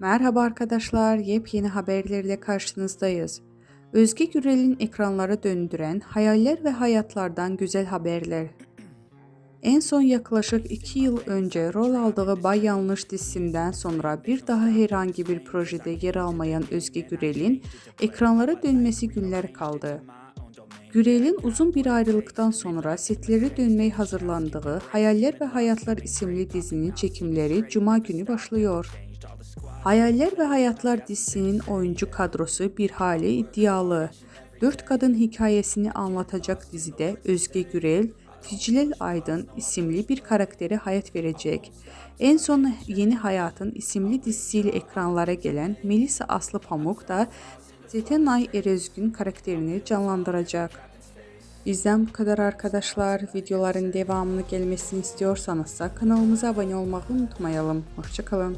Merhaba arkadaşlar, yepyeni haberlerle karşınızdayız. Özge Gürel'in ekranlara döndüren hayaller ve hayatlardan güzel haberler. En son yaklaşık 2 yıl önce rol aldığı Bay Yanlış dizisinden sonra bir daha herhangi bir projede yer almayan Özge Gürel'in ekranlara dönmesi günler kaldı. Gürel'in uzun bir ayrılıktan sonra setlere dönmeye hazırlandığı Hayaller ve Hayatlar isimli dizinin çekimleri Cuma günü başlıyor. Hayaller ve Hayatlar dizisinin oyuncu kadrosu bir hali iddialı. Dört kadın hikayesini anlatacak dizide Özge Gürel, Ticilel Aydın isimli bir karaktere hayat verecek. En son Yeni Hayatın isimli dizisiyle ekranlara gelen Melisa Aslı Pamuk da Zetenay Erezgün karakterini canlandıracak. Bizden bu kadar arkadaşlar. Videoların devamını gelmesini istiyorsanız da kanalımıza abone olmayı unutmayalım. Hoşçakalın.